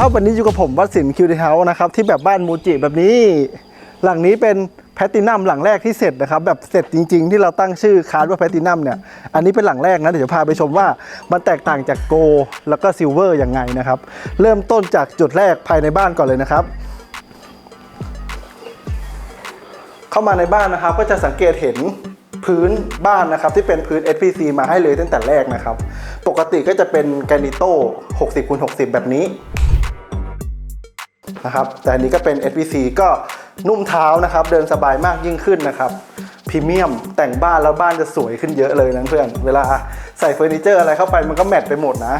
ครับวันนี้อยู่กับผมวัดสินคิวดิเฮาส์นะครับที่แบบบ้านมูจิแบบนี้ หลังนี้เป็นแพตตินัมหลังแรกที่เสร็จนะครับแบบเสร็จจริง ๆ ที่เราตั้งชื่อคาร์ดว่าแพตตินัมเนี่ยอันนี้เป็นหลังแรกนะเดี๋ยวจะพาไปชมว่ามันแตกต่างจากโกลแล้วก็ซิลเวอร์ยังไงนะครับ เริ่มต้นจากจุดแรกภายในบ้านก่อนเลยนะครับ เข้ามาในบ้านนะครับก็จะสังเกตเห็นพื้นบ้านนะครับที่เป็นพื้น SPC มาให้เลยตั้งแต่แรกนะครับ ปกติก็จะเป็นแกรนิโต้60คูณ60 แบบนี้ นะครับ แต่อันนี้ก็เป็น SPC ก็นุ่มเท้านะครับ เดินสบายมากยิ่งขึ้นนะครับพรีเมียมแต่งบ้านแล้วบ้านจะสวยขึ้นเยอะเลยนะเพื่อน เวลาใส่เฟอร์นิเจอร์อะไรเข้าไปมันก็แมทไปหมดนะ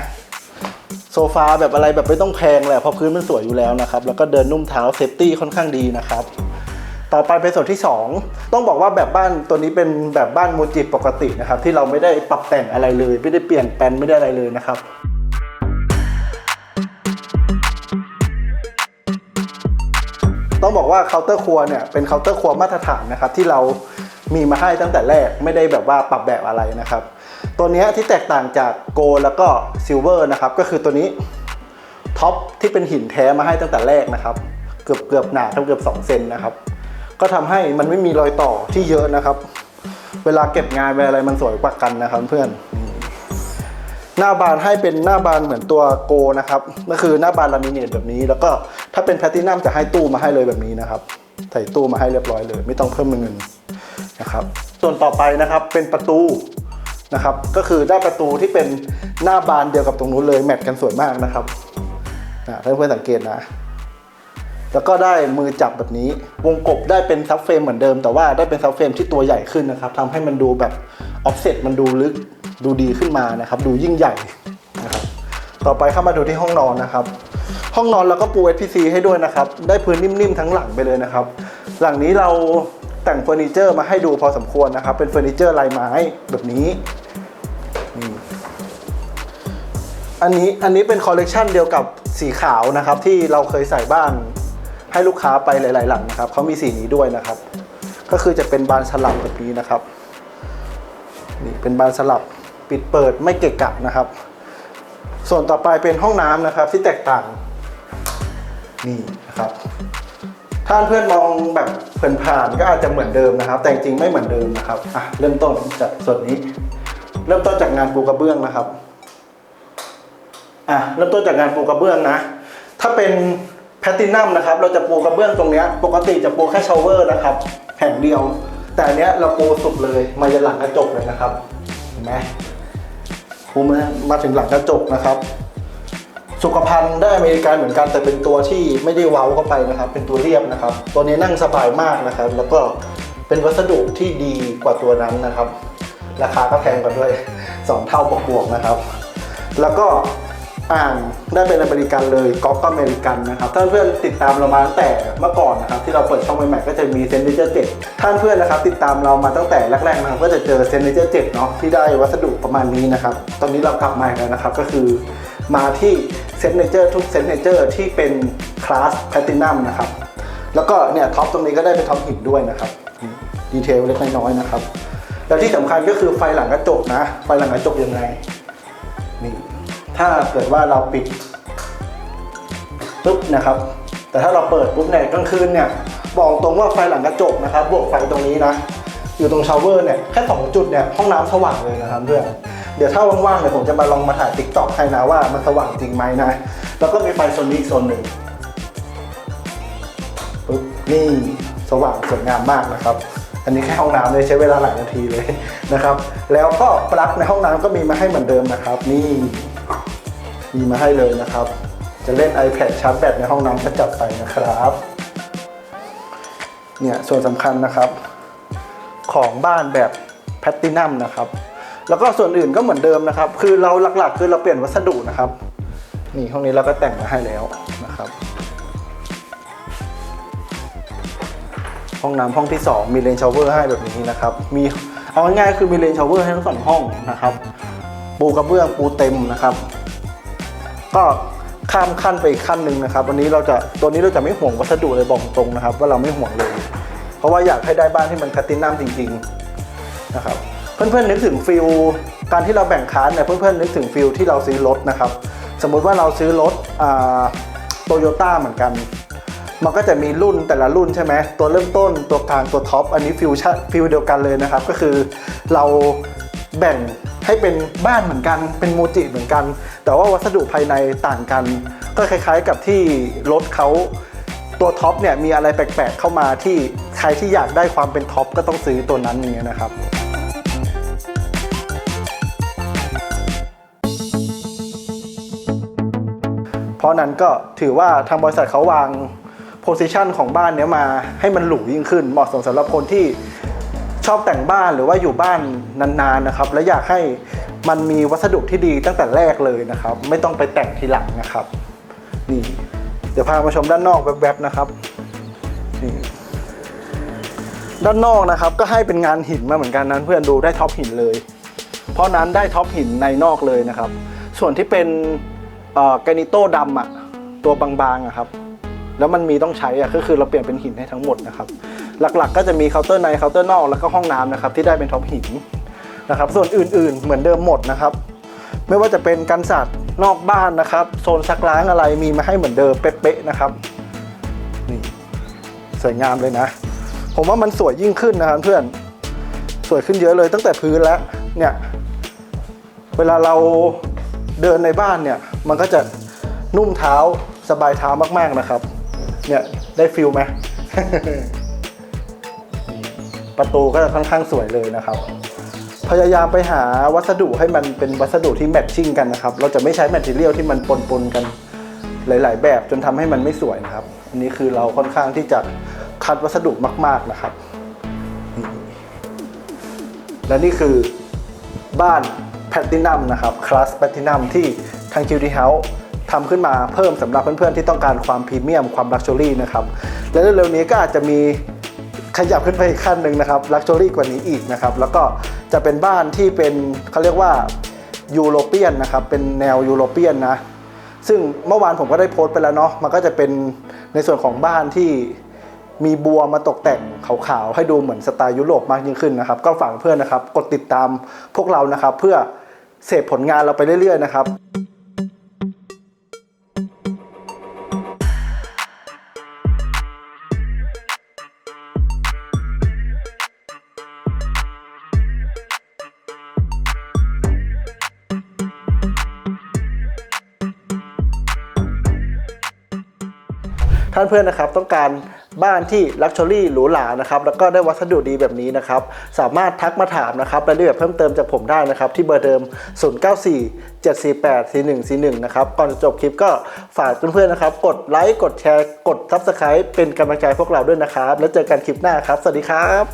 โซฟาแบบอะไรแบบไม่ต้องแพงเลยเพราะพื้นมันสวยอยู่แล้วนะครับ แล้วก็เดินนุ่มเท้าเซฟตี้ค่อนข้างดีนะครับต่อไปเป็นส่วนที่ 2 ต้องบอกว่าแบบบ้านตัวนี้เป็นแบบบ้านมูจิปกตินะครับ ที่เราไม่ได้ปรับแต่งอะไรเลย ไม่ได้เปลี่ยนแปลนไม่ได้อะไรเลยนะครับ ต้องบอกว่าเคาน์เตอร์ครัวเนี่ยเป็นเคาน์เตอร์ครัวมาตรฐานนะครับที่เรามีมาให้ตั้งแต่แรกไม่ได้แบบว่าปรับแบบอะไรนะครับ ตัวนี้ที่แตกต่างจากโกลแล้วก็ซิลเวอร์นะครับก็คือตัวนี้ท็อปที่เป็นหินแท้มาให้ตั้งแต่แรกนะครับ เกือบเกือบหนาเท่าเกือบ2เซนนะครับ ก็ทำให้มันไม่มีรอยต่อที่เยอะนะครับ เวลาเก็บงานเวลาอะไรมันสวยกว่ากันนะครับเพื่อนนี่ หน้าบานให้เป็นหน้าบานเหมือนตัวโกนะครับก็คือหน้าบานลามิเนตแบบนี้ แล้วก็ถ้าเป็นแพลตตินัมจะให้ตู้มาให้เลยแบบนี้นะครับใส่ตู้มาให้เรียบร้อยเลย ไม่ต้องเพิ่มเงินนะครับส่วนต่อไปนะครับเป็นประตูนะครับก็คือได้ประตูที่เป็นหน้าบานเดียวกับตรงนู้นเลยแมทกันสวยมากนะครับนะถ้าเพื่อนสังเกตนะ แล้วก็ได้มือจับแบบนี้ วงกบได้เป็นซับเฟรมเหมือนเดิม แต่ว่าได้เป็นซับเฟรมที่ตัวใหญ่ขึ้นนะครับทำให้มันดูแบบออฟเซตมันดูลึก ดูดีขึ้นมานะครับ ดูยิ่งใหญ่นะครับ ต่อไปเข้ามาดูที่ห้องนอนนะครับ ห้องนอนเราก็ปู SPC ให้ด้วยนะครับ ได้พื้นนิ่มๆทั้งหลังไปเลยนะครับ หลังนี้เราแต่งเฟอร์นิเจอร์มาให้ดูพอสมควรนะครับ เป็นเฟอร์นิเจอร์ลายไม้แบบนี้นี่อันนี้อันนี้เป็นคอลเลกชันเดียวกับสีขาวนะครับ ที่เราเคยใส่บ้านให้ลูกค้าไปหลาย ๆ หลังนะครับเขามีสีนี้ด้วยนะครับ ก็คือจะเป็นบานสลับแบบนี้นะครับ นี่เป็นบานสลับ ปิดเปิดไม่เกะกะนะครับ ส่วนต่อไปเป็นห้องน้ำนะครับที่แตกต่าง นี่นะครับ ถ้าเพื่อนมองแบบเผินผ่านก็อาจจะเหมือนเดิมนะครับ แต่จริงไม่เหมือนเดิมนะครับอะเริ่มต้นจากส่วนนี้ เริ่มต้นจากงานปูกระเบื้องนะครับอะเริ่มต้นจากงานปูกระเบื้องนะ ถ้าเป็นแพลตตินัมนะครับ เราจะปูกระเบื้องตรงเนี้ยปกติจะปูแค่ชาวเวอร์นะครับแผ่นเดียว แต่อันเนี้ยเราปูสุดเลยมายันหลังกระจกเลยนะครับเห็นไหม ปูมามาถึงหลังกระจกนะครับ สุขภัณฑ์ได้อเมริกันเหมือนกัน แต่เป็นตัวที่ไม่ได้เว้าเข้าไปนะครับ เป็นตัวเรียบนะครับ ตัวนี้นั่งสบายมากนะครับ แล้วก็เป็นวัสดุที่ดีกว่าตัวนั้นนะครับ ราคาก็แพงกว่าด้วย 2 เท่าบวกๆนะครับ แล้วก็ อ่านได้เป็นอเมริกันเลยก๊อปก็อเมริกันนะครับท่านเพื่อนติดตามเรามาตั้งแต่เมื่อก่อนนะครับที่เราเปิดช่องใหม่ๆก็จะมีเซนเจอร์เจ็ดท่านเพื่อนนะครับติดตามเรามาตั้งแต่แรกๆนะครับก็จะเจอเซนเจอร์เจ็ดเนาะที่ได้วัสดุประมาณนี้นะครับตอนนี้เรากลับมาอีกแล้วนะครับก็คือมาที่เซนเจอร์ทุกเซนเจอร์ที่เป็นคลาสแพลตินัมนะครับแล้วก็เนี่ยท็อปตรงนี้ก็ได้เป็นท็อปหินด้วยนะครับดีเทลเล็กน้อยๆนะครับแล้วที่สำคัญก็คือไฟหลังกระจกนะ ไฟหลังกระจกยังไงนี่ ถ้าเกิดว่าเราปิดปุ๊บนะครับ แต่ถ้าเราเปิดปุ๊บเนี่ยกลางคืนเนี่ยบอกตรงว่าไฟหลังกระจกนะครับ บวกไฟตรงนี้นะ อยู่ตรงชาวเวอร์เนี่ยแค่ 2 จุดเนี่ยห้องน้ำสว่างเลยนะครับเพื่อนเดี๋ยวถ้าว่างๆเนี่ยผมจะมาลองมาถ่ายติ๊กต็อกให้นะว่ามันสว่างจริงไหมนะ แล้วก็มีไฟโซนนี้อีกโซนหนึ่งปุ๊บนี่สว่างสวยงามมากนะครับอันนี้แค่ห้องน้ำเลยใช้เวลาหลายนาทีเลยนะครับ แล้วก็ปลั๊กในห้องน้ำก็มีมาให้เหมือนเดิมนะครับ นี่ มีมาให้เลยนะครับ จะเล่น iPad ชาร์จแบตในห้องน้ำก็จัดไปนะครับเนี่ยส่วนสำคัญนะครับ ของบ้านแบบแพตตินัมนะครับ แล้วก็ส่วนอื่นก็เหมือนเดิมนะครับ คือเราหลักๆ คือเราเปลี่ยนวัสดุนะครับ นี่ห้องนี้เราก็แต่งมาให้แล้วนะครับ ห้องน้ำห้องที่ 2 มีเลนชาวเวอร์ให้แบบนี้นะครับ มีเอาง่ายๆคือมีเลนชาวเวอร์ให้ทั้งสองห้องนะครับ ปูกระเบื้องปูเต็มนะครับ ก็ข้ามขั้นไปอีกขั้นหนึ่งนะครับวันนี้เราจะตัวนี้เราจะไม่ห่วงวัสดุเลยบอกตรงนะครับ ว่าเราไม่ห่วงเลย เพราะว่าอยากให้ได้บ้านที่มันแพลตินัมจริงๆนะครับเพื่อนๆนึกถึงฟิลการที่เราแบ่งคลาสเนี่ยเพื่อนๆนึกถึงฟิลที่เราซื้อรถนะครับ สมมุติว่าเราซื้อรถอ่าโตโยต้าเหมือนกัน มันก็จะมีรุ่นแต่ละรุ่นใช่ไหมตัวเริ่มต้นตัวกลางตัวท็อปอันนี้ฟิวชั่นฟิวเดียวกันเลยนะครับ ก็คือเราแบ่ง ให้เป็นบ้านเหมือนกัน เป็นโมจิเหมือนกัน แต่ว่าวัสดุภายในต่างกัน ก็คล้ายๆกับที่รถเขาตัวท็อปเนี่ยมีอะไรแปลกๆเข้ามาที่ใครที่อยากได้ความเป็นท็อปก็ต้องซื้อตัวนั้นอย่างเงี้ยนะครับเพราะนั้นก็ถือว่าทางบริษัทเขาวางโพซิชันของบ้านเนี้ยมาให้มันหรูยิ่งขึ้น เหมาะสมสำหรับคนที่ ชอบแต่งบ้านหรือว่าอยู่บ้านนานๆนะครับ และอยากให้มันมีวัสดุที่ดีตั้งแต่แรกเลยนะครับ ไม่ต้องไปแต่งทีหลังนะครับ นี่ เดี๋ยวพามาชมด้านนอกแวบๆนะครับนี่ด้านนอกนะครับก็ให้เป็นงานหินมาเหมือนกันนั้น เพื่อนดูได้ท็อปหินเลย เพราะนั้นได้ท็อปหินในนอกเลยนะครับ ส่วนที่เป็นแกนิโต้ดำอะตัวบางๆอะครับ แล้วมันมีต้องใช้อะก็คือเราเปลี่ยนเป็นหินให้ทั้งหมดนะครับ หลักๆ ก็จะมีเคาน์เตอร์ในเคาน์เตอร์นอกแล้วก็ห้องน้ำนะครับที่ได้เป็นท็อปหินนะครับ ส่วนอื่นๆเหมือนเดิมหมดนะครับ ไม่ว่าจะเป็นกันสัตว์นอกบ้านนะครับ โซนซักล้างอะไรมีมาให้เหมือนเดิมเป๊ะๆนะครับนี่สวยงามเลยนะ ผมว่ามันสวยยิ่งขึ้นนะครับเพื่อนสวยขึ้นเยอะเลยตั้งแต่พื้นแล้วเนี่ยเวลาเราเดินในบ้านเนี่ยมันก็จะนุ่มเท้าสบายเท้ามากๆนะครับ เนี่ยได้ฟิลไหมประตูก็จะค่อนข้างสวยเลยนะครับ พยายามไปหาวัสดุให้มันเป็นวัสดุที่แมทชิ่งกันนะครับ เราจะไม่ใช้แมทเทียลที่มันปนๆกันหลาย ๆ แบบจนทำให้มันไม่สวยนะครับ อันนี้คือเราค่อนข้างที่จะคัดวัสดุมาก ๆนะครับ และนี่คือบ้านแพลตินัมนะครับคลาสแพลตินัมที่ทาง QT House ทำขึ้นมาเพิ่มสำหรับเพื่อนๆที่ต้องการความพรีเมียมความลักชัวรี่นะครับและเร็วๆนี้ก็อาจจะมีขยับขึ้นไปอีกขั้นหนึ่งนะครับลักชัวรี่กว่านี้อีกนะครับแล้วก็จะเป็นบ้านที่เป็นเขาเรียกว่ายูโรเปียนนะครับเป็นแนวยูโรเปียนนะซึ่งเมื่อวานผมก็ได้โพสต์ไปแล้วเนาะมันก็จะเป็นในส่วนของบ้านที่มีบัวมาตกแต่งขาวๆให้ดูเหมือนสไตล์ยุโรปมากยิ่งขึ้นนะครับ ก็ฝากเพื่อนนะครับ กดติดตามพวกเรานะครับ เพื่อเสพผลงานเราไปเรื่อยๆนะครับ ท่านเพื่อนนะครับต้องการบ้านที่ลักชัวรี่หรูหรานะครับแล้วก็ได้วัสดุดีแบบนี้นะครับสามารถทักมาถามนะครับรายละเอียดเพิ่มเติมจากผมได้นะครับที่เบอร์เดิม 094 748 4141 นะครับก่อนจะจบคลิปก็ฝากเพื่อนๆนะครับกดไลค์กดแชร์กด Subscribe เป็นกำลังใจพวกเราด้วยนะครับ แล้วเจอกันคลิปหน้าครับ สวัสดีครับ